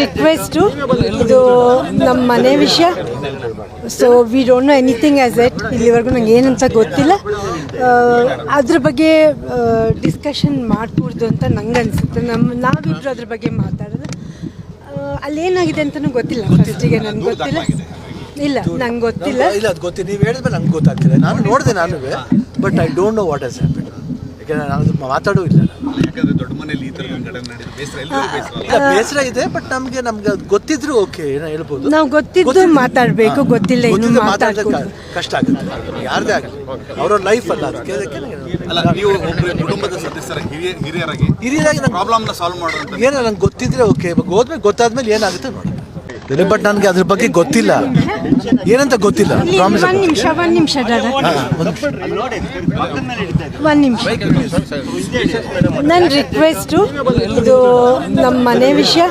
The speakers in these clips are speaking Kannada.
ರಿಕ್ವೆಸ್ಟು ಇದು ನಮ್ಮ ಮನೆ ವಿಷಯ. So we don't know anything as at ಇಲ್ಲಿವರೆಗೂ ನಂಗೆ ಏನಂತ ಗೊತ್ತಿಲ್ಲ. ಅದ್ರ ಬಗ್ಗೆ ಡಿಸ್ಕಷನ್ ಮಾಡಕೂಡ್ದು ಅಂತ ನಂಗೆ ಅನಿಸುತ್ತೆ. ನಮ್ಮ ನಾವಿಬ್ರು ಅದ್ರ ಬಗ್ಗೆ ಮಾತಾಡೋದು. ಅಲ್ಲಿ ಅಲ್ಲೇನಾಗಿದೆ ಅಂತಲೂ ಗೊತ್ತಿಲ್ಲ. ಫಸ್ಟಿಗೆ ನನಗೆ ಗೊತ್ತಿಲ್ಲ. ಇಲ್ಲ, ನಂಗೆ ಗೊತ್ತಿಲ್ಲ. ಇಲ್ಲ, ಅದು ಗೊತ್ತಿಲ್ಲ ನೀವು ಹೇಳಿದ್ರೆ ನಂಗೆ ಗೊತ್ತಾಗ್ತಿಲ್ಲ. ನಾನು ನೋಡಿದೆ ನಾನು but I don't know what has happen ಯಾಕೆಂದರೆ ನಾನು ಮಾತಾಡೋ ಇಲ್ಲ ಯಾಕಂದ್ರೆ ದೊಡ್ಡ ಮನೆಯಲ್ಲಿ ಈ ತರ ಘಟನೆ ನಡೆದಿದೆ ಬೇಸರ ಇದೆ ಬಟ್ ನಮಗೆ ನಮ್ಗೆ ಅದು ಗೊತ್ತಿದ್ರು ಓಕೆ ಏನೋ ಹೇಳ್ಬೋದು? ನಾವು ಗೊತ್ತಿದ್ದು ಮಾತಾಡಬೇಕು ಗೊತ್ತಿಲ್ಲ ಏನು ಗೊತ್ತಿದ್ರೆ ಮಾತಾಡೋದಕ್ಕೆ ಮಾತಾಡ್ಕೊಂಡು ಕಷ್ಟ ಆಗುತ್ತೆ. ಯಾರದೇ ಆಗಲಿ ಅವ್ರವ್ರ ಲೈಫ್ ಅಲ್ಲ ಅದಕ್ಕೆ ಅಲ್ಲ ನೀವು ಒಬ್ಬರು ಕುಟುಂಬದ ಸದಸ್ಯರ ಹಿರಿಯ ಹಿರಿಯರಾಗಿ ಹಿರಿಯರಾಗಿ ನಂಗೆ ಪ್ರಾಬ್ಲಮ್ನ ಸಾಲ್ವ್ ಮಾಡುವಂತ ಏನೋ ನಂಗೆ ಗೊತ್ತಿದ್ರೆ ಓಕೆ ಹೋದ್ಮೇಲೆ ಗೊತ್ತಾದ್ಮೇಲೆ ಏನಾಗುತ್ತೆ ನೋಡಿ. ಬಟ್ ನನಗೆ ಅದ್ರ ಬಗ್ಗೆ ಗೊತ್ತಿಲ್ಲ. ಏನಂತ ಗೊತ್ತಿಲ್ಲ. ಒಂದ್ ನಿಮಿಷ ಒಂದು ನಿಮಿಷ ಒಂದ್ ನಿಮಿಷ. ನನ್ನ ರಿಕ್ವೆಸ್ಟು ಇದು ನಮ್ಮ ಮನೆ ವಿಷಯ.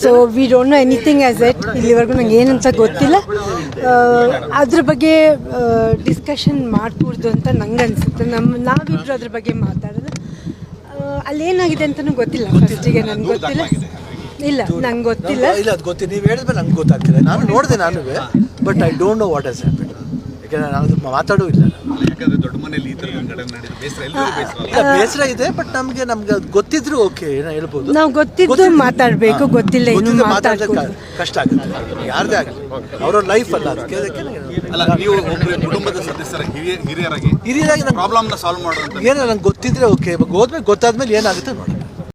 So we don't know anything as at ಇಲ್ಲಿವರೆಗೂ ನಂಗೆ ಏನಂತ ಗೊತ್ತಿಲ್ಲ. ಅದ್ರ ಬಗ್ಗೆ ಡಿಸ್ಕಷನ್ ಮಾಡಬಾರ್ದು ಅಂತ ನಂಗೆ ಅನಿಸುತ್ತೆ. ನಮ್ಮ ನಾವಿಬ್ರು ಅದ್ರ ಬಗ್ಗೆ ಮಾತಾಡೋದು. ಅಲ್ಲಿ ಅಲ್ಲೇನಾಗಿದೆ ಅಂತಲೂ ಗೊತ್ತಿಲ್ಲ. ಫಸ್ಟಿಗೆ ನನಗೆ ಗೊತ್ತಿಲ್ಲ. ಇಲ್ಲ ನಂಗೆ ಗೊತ್ತಿಲ್ಲ. ಇಲ್ಲ ಅದು ಗೊತ್ತಿಲ್ಲ. ನೀವು ಹೇಳಿದ್ಮೇಲೆ ನಂಗೆ ಗೊತ್ತಾಗ್ತಿಲ್ಲ. ನಾನು ನೋಡಿದೆ ನಾನು. But I don't know what has happen ಯಾಕಂದ್ರೆ ನಾನು ಅದು ಮಾತಾಡೂ ಇಲ್ಲ. ಯಾಕಂದ್ರೆ ದೊಡ್ಡ ಈ ಬೇಸರ ಇದೆ ಬಟ್ ನಮಗೆ ನಮ್ಗೆ ಅದು ಗೊತ್ತಿದ್ರು ಓಕೆ ಏನೋ ಹೇಳ್ಬೋದು. ನಾವು ಗೊತ್ತಿದ್ದು ಮಾತಾಡಬೇಕು ಗೊತ್ತಿಲ್ಲ ಏನು ಗೊತ್ತಿದ್ರೆ ಕಷ್ಟ ಆಗುತ್ತೆ. ಯಾರದೇ ಆಗಲಿ. ಅವ್ರವ್ರ ಲೈಫ್ ಅಲ್ಲ ಅದಕ್ಕೆ ಅದಕ್ಕೆ ಅಲ್ಲ ನೀವು ಒಬ್ಬರು ಕುಟುಂಬದ ಸದಸ್ಯರ ಹಿರಿಯ ಹಿರಿಯರಾಗಿ ಹಿರಿಯರಾಗಿ ನಂಗೆ ಪ್ರಾಬ್ಲಮ್ನ ಸಾಲ್ವ್ ಮಾಡೋದು ಏನೋ ನಂಗೆ ಗೊತ್ತಿದ್ರೆ ಓಕೆ ಹೋದ್ಮೇಲೆ ಗೊತ್ತಾದ್ಮೇಲೆ ಏನಾಗುತ್ತೆ ನೋಡಿ.